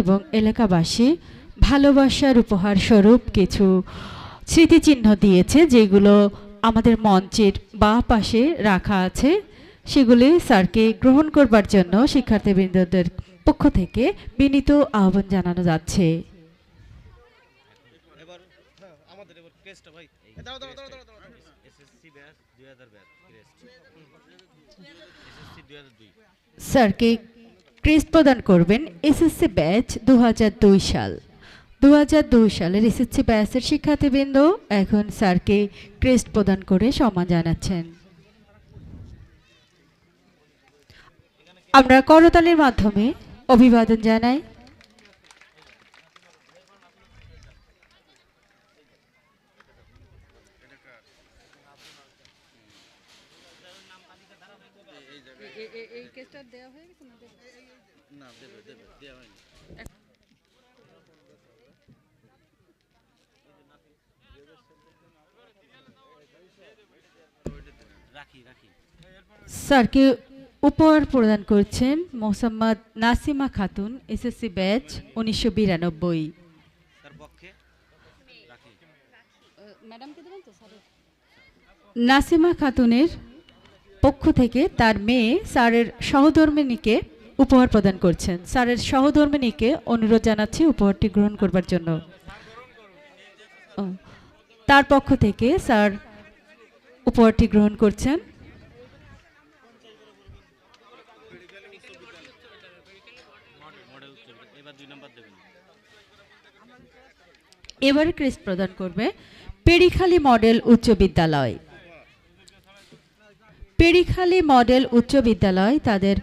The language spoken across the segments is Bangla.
এবং এলাকাবাসী ভালোবাসার উপহার স্বরূপ কিছু স্মৃতিচিহ্ন দিয়েছে যেগুলো আমাদের মঞ্চের বা পাশে রাখা আছে। সেগুলি স্যারকে গ্রহণ করবার জন্য শিক্ষার্থীবৃন্দদের পক্ষ থেকে বিনীত আহ্বান জানানো যাচ্ছে। স্যারকে ক্রেস্ট প্রদান করবেন এসএসসি ব্যাচ দুহাজার দুই সাল দুহাজার দুই সালের এসএসসি ব্যাচের শিক্ষার্থীবৃন্দ এখন স্যারকে ক্রেস্ট প্রদান করে সম্মান জানাচ্ছেন আমরা করতালির মাধ্যমে অভিবাদন জানাই না দেবে দেবে দেওয়া হয়নি। স্যারকে উপহার প্রদান করছেন মোসাম্মদ নাসিমা খাতুন এসএসসি ব্যাচ উনিশশো বিরানব্বই। তার পক্ষে? রাখি। নাসিমা খাতুনের পক্ষ থেকে তার মেয়ে স্যারের সহধর্মিনীকে উপহার প্রদান করছেন। স্যারের সহধর্মিনীকে অনুরোধ জানাচ্ছি উপহারটি গ্রহণ করবার জন্য। তার পক্ষ থেকে স্যার উপহারটি গ্রহণ করছেন। এবারে ক্রেস্ট প্রদান করবে পেরিখালি মডেল উচ্চ বিদ্যালয়। পেরিখালি মডেল উচ্চ বিদ্যালয় তাদের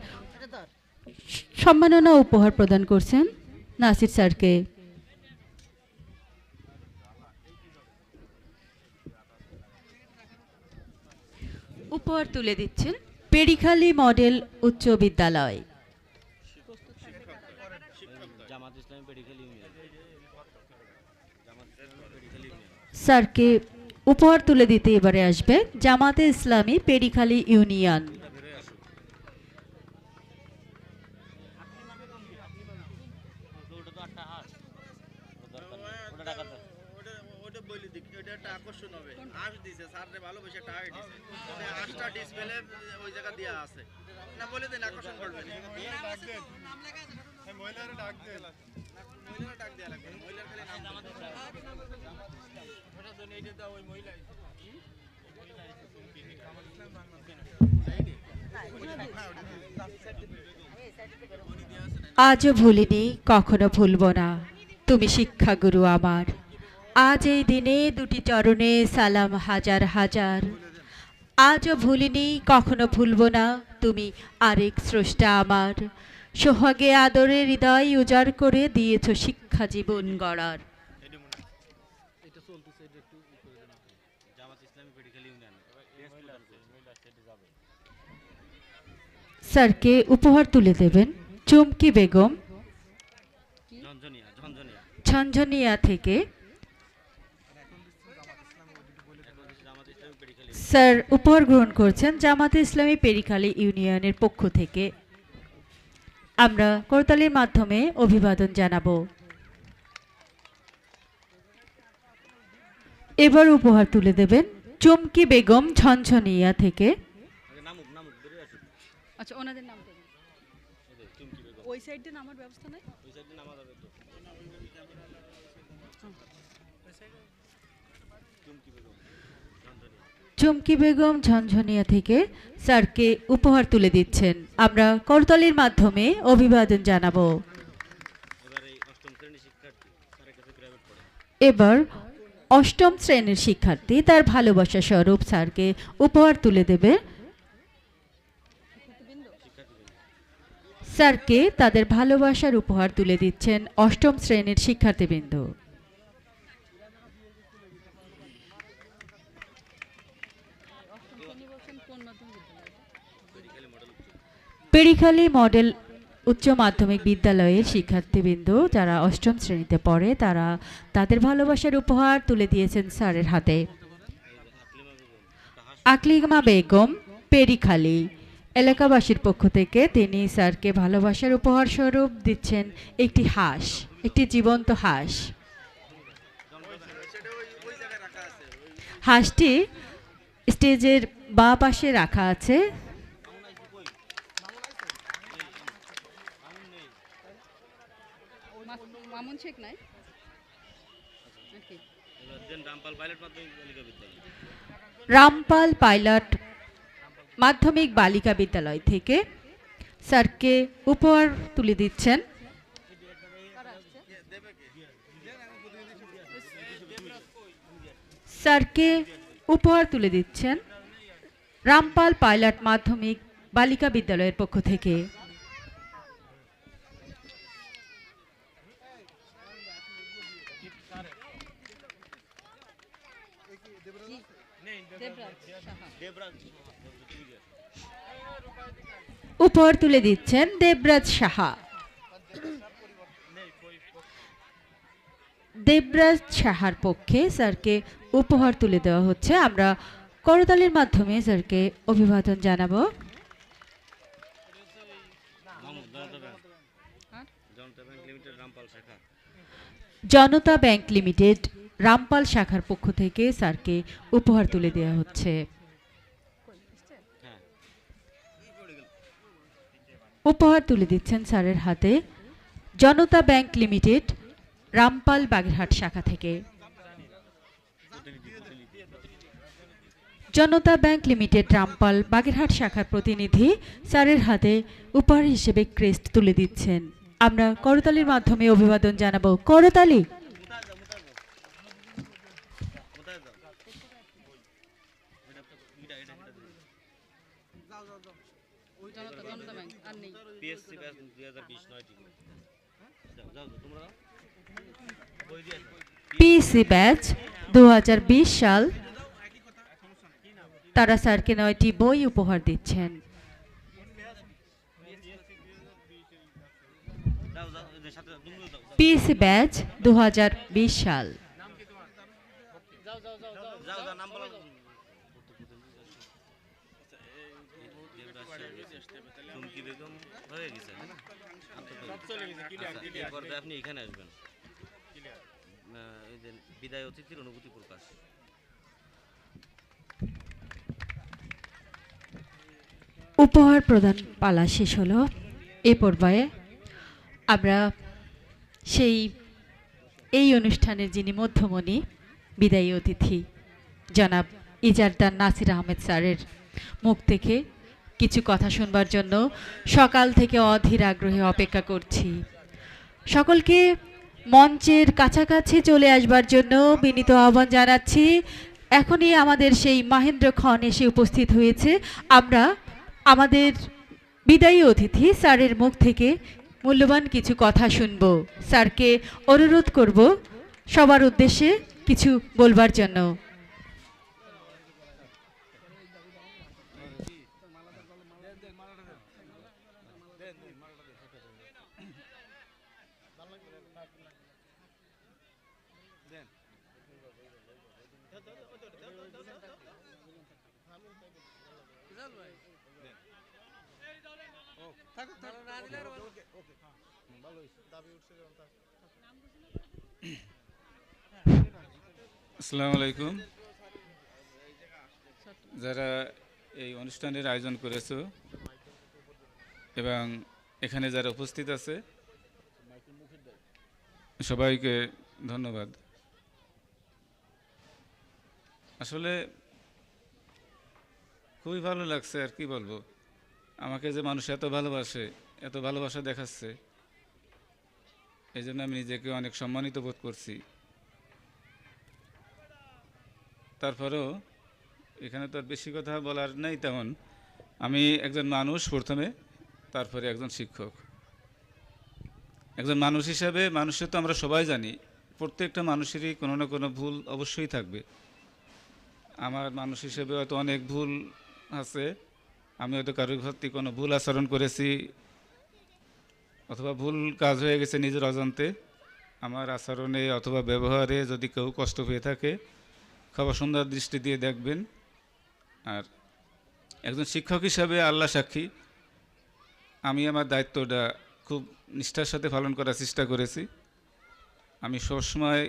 সম্মাননা উপহার প্রদান করছেন নাসির স্যারকে। উপহার তুলে দিচ্ছেন পেরিখালি মডেল উচ্চ বিদ্যালয়। স্যারকে উপহার তুলে দিতে এবারে আসবে জামাতে ইসলামী পেরিখালি ইউনিয়ন ওটা তো আটটা হাস ওটা দরকার নেই। ওটা টাকা ওটা ওটা বলি দিক ওটা একটা আকর্ষণ হবে। আঁশ দিছে স্যাররে ভালোবেসে একটা আঁশ দিছে। আঁশটা ডিসপ্লে ওই জায়গা দেওয়া আছে। না বলে দেন আকর্ষণ করবেন। মহিলারা ডাক দেন মহিলারা ডাক দেওয়া লাগবে মহিলার খালি নাম ওটা তো এইটা দাও ওই মহিলা আজও ভুলিনি কখনো ভুলব না। তুমি শিক্ষাগুরু আমার। আজ এই দিনে দুটি চরণে সালাম হাজার হাজার। আজও ভুলিনি, কখনো ভুলব না, তুমি আরেক স্রষ্টা আমার। সোহাগে আদরে হৃদয় উজাড় করে দিয়েছ শিক্ষা জীবন গড়ার। স্যারকে উপহার তুলে দেবেন চুমকি বেগম ঝঞ্ঝনিয়া ঝঞ্ঝনিয়া থেকে স্যার উপহার গ্রহণ করছেন জামাতে ইসলামী পেরিখালী ইউনিয়নের পক্ষ থেকে। আমরা করতালির মাধ্যমে অভিবাদন জানাব। এবার উপহার তুলে দেবেন চমকি বেগম ঝনঝনিয়া থেকে। আচ্ছা ওনাদের নাম ওই সাইডে নামার ব্যবস্থা নাই? ওই সাইডে নামা যাবে চুমকি বেগম ঝনঝনিয়া থেকে স্যারকে উপহার তুলে দিচ্ছেন। আমরা করতালির মাধ্যমে অভিবাদন জানাব। এবার অষ্টম শ্রেণির শিক্ষার্থী তার ভালোবাসা স্বরূপ স্যারকে উপহার তুলে দেবে। স্যারকে তাদের ভালোবাসার উপহার তুলে দিচ্ছেন অষ্টম শ্রেণির শিক্ষার্থীবৃন্দ। পেরিখালী মডেল উচ্চ মাধ্যমিক বিদ্যালয়ের শিক্ষার্থীবৃন্দ যারা অষ্টম শ্রেণীতে পড়ে, তারা তাদের ভালোবাসার উপহার তুলে দিয়েছেন স্যারের হাতে। আকলিমা বেগম, পেরিখালি এলাকাবাসীর পক্ষ থেকে তিনি স্যারকে ভালোবাসার উপহার স্বরূপ দিচ্ছেন একটি হাঁস, একটি জীবন্ত হাঁস। হাঁসটি স্টেজের বাঁ পাশে রাখা আছে। মামুন শেখ নাই। নাকি এবার দেন রামপাল পাইলট মাধ্যমিক বালিকা বিদ্যালয়। রামপাল পাইলট মাধ্যমিক বালিকা বিদ্যালয় থেকে স্যারকে উপহার তুলে দিচ্ছেন। স্যারকে উপহার তুলে দিচ্ছেন রামপাল পাইলট মাধ্যমিক বালিকা বিদ্যালয়ের পক্ষ থেকে। উপহার তুলে দিচ্ছেন দেবরাজ সাহা। দেবরাজ সাহার পক্ষে স্যারকে উপহার তুলে দেওয়া হচ্ছে। আমরা করতালির মাধ্যমে স্যারকে অভিবাদন জানাব। জনতা ব্যাংক লিমিটেড, রামপাল শাখার পক্ষ থেকে স্যারকে উপহার তুলে দেওয়া হচ্ছে। উপহার তুলে দিচ্ছেন স্যারের হাতে জনতা ব্যাংক লিমিটেড, রামপাল বাগেরহাট শাখা থেকে। জনতা ব্যাংক লিমিটেড, রামপাল বাগেরহাট শাখার প্রতিনিধি স্যারের হাতে উপহার হিসেবে ক্রেস্ট তুলে দিচ্ছেন। আমরা করতালির মাধ্যমে অভিবাদন জানাব। করতালি! যাও যাও পিএসসি ব্যাচ দুই হাজার বিশ নয়। পিসি ব্যাচ দু হাজার বিশ সাল তারা স্যারকে নয়টি বই উপহার দিচ্ছেন। পিসি ব্যাচ দু হাজার বিশ সাল। চুমকি বেগম হয়ে গেছে? আচ্ছা, আপনি এখানে আসবেন। বিদায় অতিথির অনুভূতি প্রকাশ। উপহার প্রদান পালা শেষ হলো। এ পর্যায়ে আমরা সেই এই অনুষ্ঠানের যিনি মধ্যমণি বিদায়ী অতিথি জনাব ইজারদার নাসির আহমেদ স্যারের মুখ থেকে কিছু কথা শুনবার জন্য সকাল থেকে অধীর আগ্রহে অপেক্ষা করছি। সকলকে মঞ্চের কাছাকাছি চলে আসবার জন্য বিনীত আহ্বান জানাচ্ছি। এখনই আমাদের সেই মাহেন্দ্র খন এসে উপস্থিত হয়েছে। আমরা আমাদের বিদায়ী অতিথি স্যারের মুখ থেকে মূল্যবান কিছু কথা শুনব। স্যারকে অনুরোধ করব সবার উদ্দেশ্যে কিছু বলবার জন্য। আসসালামু আলাইকুম যারা এই অনুষ্ঠানের আয়োজন করেছ এবং এখানে যারা উপস্থিত আছে সবাইকে ধন্যবাদ। আসলে খুবই ভালো লাগছে, আর কি বলব? আমাকে যে মানুষ এত ভালোবাসে, এত ভালোবাসা দেখাচ্ছে এই জন্য আমি নিজেকে অনেক সম্মানিত বোধ করছি। তারপরেও এখানে তো আর বেশি কথা বলার নেই তেমন। আমি একজন মানুষ প্রথমে, তারপরে একজন শিক্ষক। একজন মানুষ হিসাবে মানুষের তো আমরা সবাই জানি, প্রত্যেকটা মানুষেরই কোনো না কোনো ভুল অবশ্যই থাকবে। আমার মানুষ হিসেবে হয়তো অনেক ভুল আছে, আমি হয়তো কারোর ভর্তি কোনো ভুল আচরণ করেছি, অথবা ভুল কাজ হয়ে গেছে নিজের অজান্তে, আমার আচরণে অথবা ব্যবহারে যদি কেউ কষ্ট পেয়ে থাকে খবর সুন্দর দৃষ্টি দিয়ে দেখবেন। আর একজন শিক্ষক হিসাবে আল্লাহ সাক্ষী, আমি আমার দায়িত্বটা খুব নিষ্ঠার সাথে পালন করার চেষ্টা করেছি। আমি সবসময়